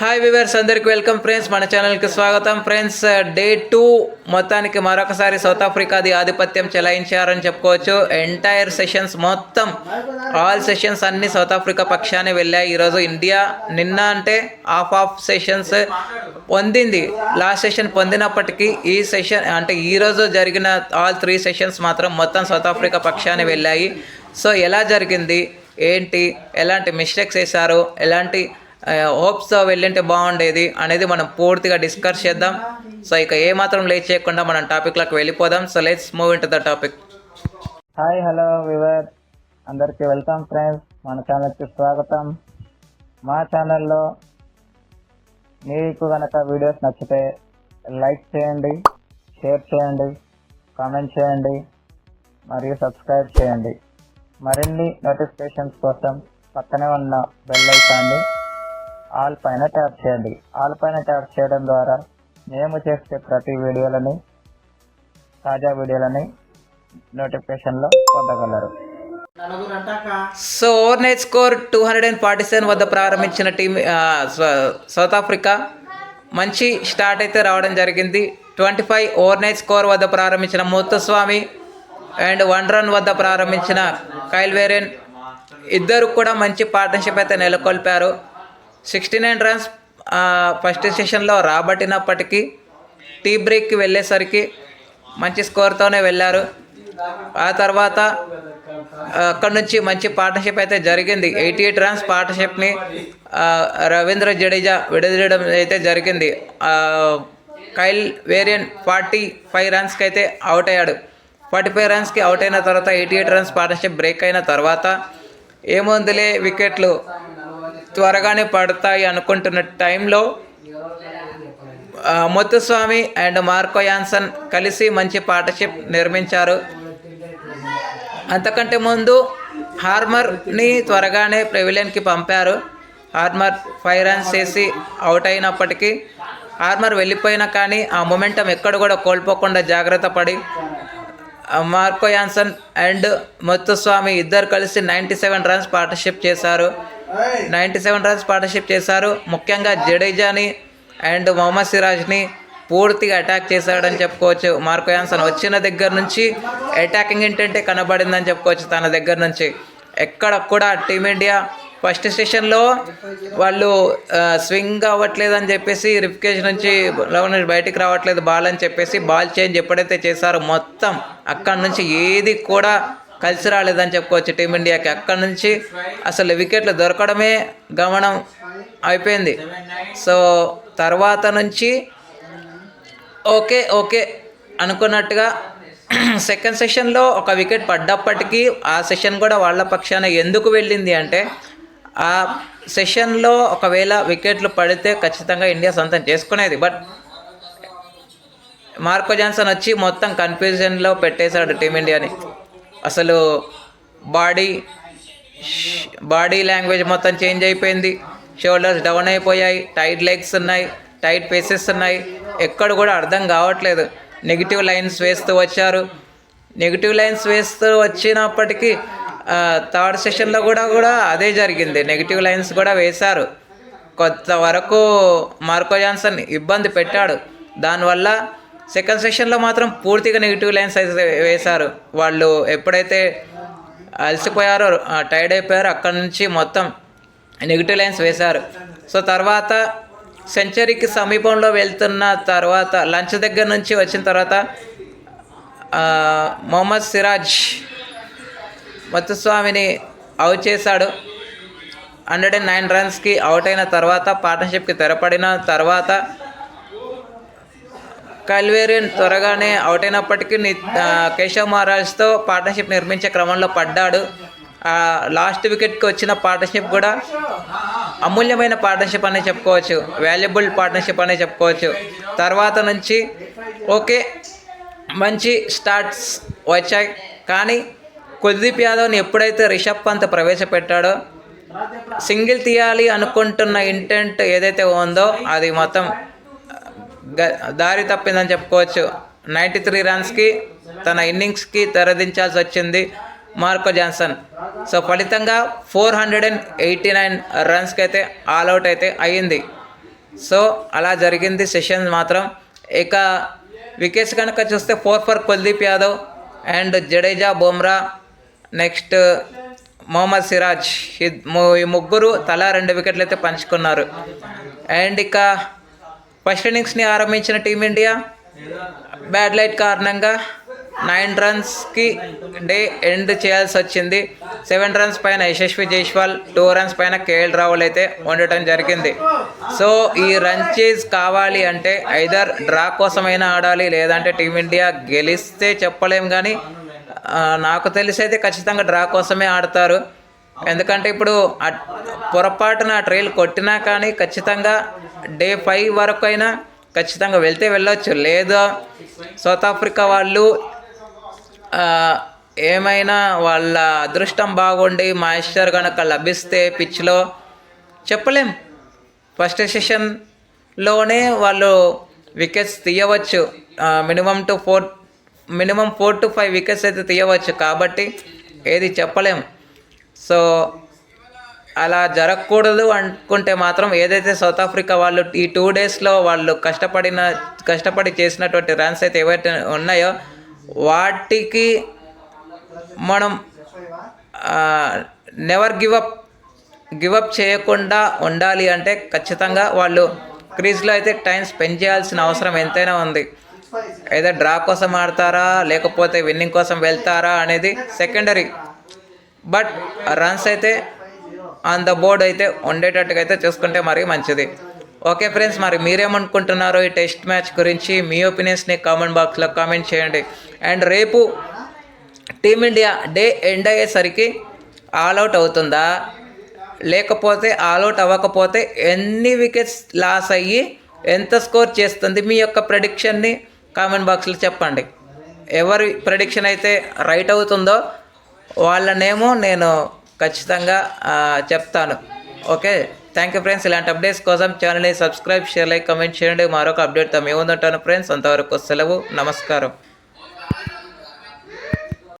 Hi viewers అందరికి welcome friends మన ఛానల్కి స్వాగతం. ఫ్రెండ్స్ డే టూ మొత్తానికి మరొకసారి సౌత్ ఆఫ్రికాది ఆధిపత్యం చెలాయించారని చెప్పుకోవచ్చు. ఎంటైర్ సెషన్స్ మొత్తం ఆల్ సెషన్స్ అన్ని సౌత్ ఆఫ్రికా పక్షానే వెళ్ళాయి. ఈరోజు ఇండియా నిన్న అంటే హాఫ్ ఆఫ్ సెషన్స్ పొందింది. లాస్ట్ సెషన్ పొందినప్పటికీ ఈ సెషన్ అంటే ఈరోజు జరిగిన ఆల్ త్రీ సెషన్స్ మాత్రం మొత్తం సౌత్ ఆఫ్రికా పక్షానే వెళ్ళాయి. సో ఎలా జరిగింది? ఏంటి? ఎలాంటి మిస్టేక్స్ వేశారు ఎలాంటి హోప్స్తో వెళ్ళింటే బాగుండేది అనేది మనం పూర్తిగా డిస్కస్ చేద్దాం. సో ఇక ఏ మాత్రం లేట్ చేయకుండా మనం టాపిక్లోకి వెళ్ళిపోదాం. So let's move into the topic hi hello viewer అందరికీ వెల్కమ్ ఫ్రెండ్స్ మన ఛానల్కి స్వాగతం. మా ఛానల్లో మీకు కనుక వీడియోస్ నచ్చితే లైక్ చేయండి షేర్ చేయండి కామెంట్ చేయండి మరియు సబ్స్క్రైబ్ చేయండి. మరిన్ని నోటిఫికేషన్స్ కోసం పక్కనే ఉన్న బెల్ ఐకాన్ని ఆల్ పైన ట్యాప్ చేయండి. ఆల్ పైన ట్యాప్ చేయడం ద్వారా మేము చేసే ప్రతి వీడియోలని తాజా వీడియోలని నోటిఫికేషన్లో పొందగలరు. So overnight score two hundred and forty seven వద్ద ప్రారంభించిన టీం సౌత్ ఆఫ్రికా మంచి స్టార్ట్ అయితే రావడం జరిగింది. Twenty five overnight score వద్ద ప్రారంభించిన ముత్తుస్వామి అండ్ వన్ రన్ వద్ద ప్రారంభించిన కైల్వేరన్ ఇద్దరు కూడా మంచి పార్ట్నర్షిప్ అయితే నెలకొల్పారు. సిక్స్టీ నైన్ రన్స్ ఫస్ట్ సెషన్లో రాబట్టినప్పటికీ టీ బ్రేక్కి వెళ్ళేసరికి మంచి స్కోర్తోనే వెళ్ళారు. ఆ తర్వాత అక్కడ నుంచి మంచి పార్ట్నర్షిప్ అయితే జరిగింది. ఎయిటీ ఎయిట్ రన్స్ పార్ట్నర్షిప్ని రవీంద్ర జడేజా విడదీయడం అయితే జరిగింది. కైల్ వేరియన్ ఫార్టీ ఫైవ్ రన్స్కి అయితే అవుట్ అయ్యాడు. ఫార్టీ ఫైవ్ రన్స్కి అవుట్ అయిన తర్వాత eighty eight runs partnership break అయిన తర్వాత ఏముందిలే వికెట్లు త్వరగానే పడతాయి అనుకుంటున్న టైంలో ముత్తుస్వామి అండ్ మార్కో యాన్సన్ కలిసి మంచి పార్ట్నర్షిప్ నిర్మించారు. అంతకంటే ముందు హార్మర్ని త్వరగానే ప్రెవిలియన్కి పంపారు. హార్మర్ ఫైవ్ రన్స్ చేసి అవుట్ అయినప్పటికీ హార్మర్ వెళ్ళిపోయినా కానీ ఆ మొమెంటం ఎక్కడ కూడా కోల్పోకుండా జాగ్రత్త పడి మార్కో యాన్సన్ అండ్ ముత్తుస్వామి ఇద్దరు కలిసి నైంటీ సెవెన్ రన్స్ పార్ట్నర్షిప్ చేశారు. నైంటీ సెవెన్ రన్స్ పార్ట్నర్షిప్ చేశారు. ముఖ్యంగా జడేజాని అండ్ మొహమ్మద్ సిరాజ్ని పూర్తిగా అటాక్ చేశాడని చెప్పుకోవచ్చు. మార్కో యాన్సన్ వచ్చిన దగ్గర నుంచి అటాకింగ్ ఏంటంటే కనబడిందని చెప్పుకోవచ్చు తన దగ్గర నుంచి. ఎక్కడ కూడా టీమిండియా ఫస్ట్ సెషన్లో వాళ్ళు స్వింగ్ అవ్వట్లేదు అని చెప్పేసి రిఫికేషన్ నుంచి లో నుంచి బయటికి రావట్లేదు బాల్ అని చెప్పేసి బాల్ చేంజ్ ఎప్పుడైతే చేశారో మొత్తం అక్కడి నుంచి ఏది కూడా కలిసి రాలేదని చెప్పుకోవచ్చు టీమిండియాకి అక్కడి నుంచి అసలు వికెట్లు దొరకడమే గమనం అయిపోయింది. సో తర్వాత నుంచి ఓకే ఓకే అనుకున్నట్టుగా సెకండ్ సెషన్లో ఒక వికెట్ పడ్డప్పటికీ ఆ సెషన్ కూడా వాళ్ళ పక్షాన ఎందుకు వెళ్ళింది అంటే ఆ సెషన్లో ఒకవేళ వికెట్లు పడితే ఖచ్చితంగా ఇండియా సొంతం చేసుకునేది. బట్ మార్కో జాన్సన్ వచ్చి మొత్తం కన్ఫ్యూజన్లో పెట్టేశాడు టీమిండియాని అసలు బాడీ బాడీ లాంగ్వేజ్ మొత్తం చేంజ్ అయిపోయింది. షోల్డర్స్ డౌన్ అయిపోయాయి టైట్ లెగ్స్ ఉన్నాయి టైట్ ఫేసెస్ ఉన్నాయి. ఎక్కడ కూడా అర్థం కావట్లేదు. నెగిటివ్ లైన్స్ వేస్తూ వచ్చారు. నెగిటివ్ లైన్స్ వేస్తూ వచ్చినప్పటికీ థర్డ్ సెషన్లో కూడా కూడా అదే జరిగింది. నెగిటివ్ లైన్స్ కూడా వేశారు. కొంతవరకు మార్కో జాన్సన్ ఇబ్బంది పెట్టాడు. దానివల్ల సెకండ్ సెషన్లో మాత్రం పూర్తిగా నెగిటివ్ లైన్స్ అయితే వేశారు. వాళ్ళు ఎప్పుడైతే అలసిపోయారో టైర్డ్ అయిపోయారో అక్కడ నుంచి మొత్తం నెగిటివ్ లైన్స్ వేశారు. సో తర్వాత సెంచరీకి సమీపంలో వెళ్తున్న తర్వాత లంచ్ దగ్గర నుంచి వచ్చిన తర్వాత మొహమ్మద్ సిరాజ్ మత్తుస్వామిని అవుట్ చేశాడు. హండ్రెడ్ అండ్ నైన్ రన్స్కి అవుట్ అయిన తర్వాత పార్ట్నర్షిప్కి తెరపడిన తర్వాత కల్వేరియన్ త్వరగానే అవుట్ అయినప్పటికీ ని- కేశవ్ మహారాజ్తో పార్ట్నర్షిప్ నిర్మించే క్రమంలో పడ్డాడు. లాస్ట్ వికెట్కి వచ్చిన పార్ట్నర్షిప్ కూడా అమూల్యమైన పార్ట్నర్షిప్ అనే చెప్పుకోవచ్చు. వాల్యుబుల్ పార్ట్నర్షిప్ అనే చెప్పుకోవచ్చు. తర్వాత నుంచి ఓకే మంచి స్టార్ట్స్ వచ్చాయి. కానీ కుల్దీప్ యాదవ్ని ఎప్పుడైతే రిషబ్ పంత్ ప్రవేశపెట్టాడో సింగిల్ తీయాలి అనుకుంటున్న ఇంటెంట్ ఏదైతే ఉందో అది మొత్తం దారి తప్పిందని చెప్పుకోవచ్చు. నైంటీ త్రీ రన్స్కి తన ఇన్నింగ్స్కి తెరదించాల్సి వచ్చింది మార్కో జాన్సన్. సో ఫలితంగా four hundred and eighty nine రన్స్కి అయితే ఆల్అవుట్ అయితే అయ్యింది. సో అలా జరిగింది సెషన్ మాత్రం. ఇక వికెట్స్ కనుక చూస్తే four for Kuldeep Yadav and Jadeja Bumrah next Mohammed Siraj. ఈ ఈ ముగ్గురు తలా రెండు వికెట్లు అయితే పంచుకున్నారు. అండ్ ఇక ఫస్ట్ ఇన్నింగ్స్ని ఆరంభించిన టీమిండియా బ్యాడ్ లైట్ కారణంగా నైన్ రన్స్కి డే ఎండ్ చేయాల్సి వచ్చింది. సెవెన్ రన్స్ పైన యశస్వి జైస్వాల్ టూ రన్స్ పైన కేఎల్ రాహుల్ అయితే ఉండటం జరిగింది. సో ఈ రన్ చేజ్ కావాలి అంటే ఐదర్ డ్రా కోసమైనా ఆడాలి లేదంటే టీమిండియా గెలిస్తే చెప్పలేం కానీ నాకు తెలిసి అయితే ఖచ్చితంగా డ్రా కోసమే ఆడతారు. ఎందుకంటే ఇప్పుడు పొరపాటున ఆ ట్రైల్ కొట్టినా కానీ ఖచ్చితంగా డే ఫైవ్ వరకు అయినా ఖచ్చితంగా వెళ్తే వెళ్ళొచ్చు. లేదా సౌత్ ఆఫ్రికా వాళ్ళు ఏమైనా వాళ్ళ అదృష్టం బాగుండి మాయిశ్చర్ కనుక లభిస్తే పిచ్లో చెప్పలేం. ఫస్ట్ సెషన్లోనే వాళ్ళు వికెట్స్ తీయవచ్చు. Minimum two four minimum four to five wickets అయితే తీయవచ్చు. కాబట్టి ఏది చెప్పలేం. సో అలా జరగకూడదు అనుకుంటే మాత్రం ఏదైతే సౌత్ ఆఫ్రికా వాళ్ళు ఈ టూ డేస్లో వాళ్ళు కష్టపడిన కష్టపడి చేసినటువంటి రన్స్ అయితే ఏవైతే ఉన్నాయో వాటికి మనం నెవర్ గివప్ గివప్ చేయకుండా ఉండాలి అంటే ఖచ్చితంగా వాళ్ళు క్రీజ్లో అయితే టైం స్పెండ్ చేయాల్సిన అవసరం ఎంతైనా ఉంది. ఏదో డ్రా కోసం ఆడతారా లేకపోతే విన్నింగ్ కోసం వెళ్తారా అనేది సెకండరీ. బట్ రన్స్ అయితే ఆన్ ద బోర్డ్ అయితే ఉండేటట్టుగా అయితే చూసుకుంటే మరీ మంచిది. ఓకే ఫ్రెండ్స్ మరి మీరేమనుకుంటున్నారో ఈ టెస్ట్ మ్యాచ్ గురించి మీ ఒపీనియన్స్ని కామెంట్ బాక్స్లో కామెంట్ చేయండి. అండ్ రేపు టీమిండియా డే ఎండ్ అయ్యేసరికి ఆల్అవుట్ అవుతుందా? లేకపోతే ఆల్అవుట్ అవ్వకపోతే ఎన్ని వికెట్స్ లాస్ అయ్యి ఎంత స్కోర్ చేస్తుంది? మీ యొక్క ప్రెడిక్షన్ని కామెంట్ బాక్స్లో చెప్పండి. ఎవరి ప్రెడిక్షన్ అయితే రైట్ అవుతుందో వాళ్ళనేమో నేను ఖచ్చితంగా చెప్తాను. ఓకే? థ్యాంక్ యూ ఫ్రెండ్స్ ఇలాంటి అప్డేట్స్ కోసం ఛానల్ని సబ్స్క్రైబ్ షేర్ లైక్ కమెంట్ చేయండి. మరొక అప్డేట్తో మేము ఉంటాను ఫ్రెండ్స్ అంతవరకు సెలవు. నమస్కారం.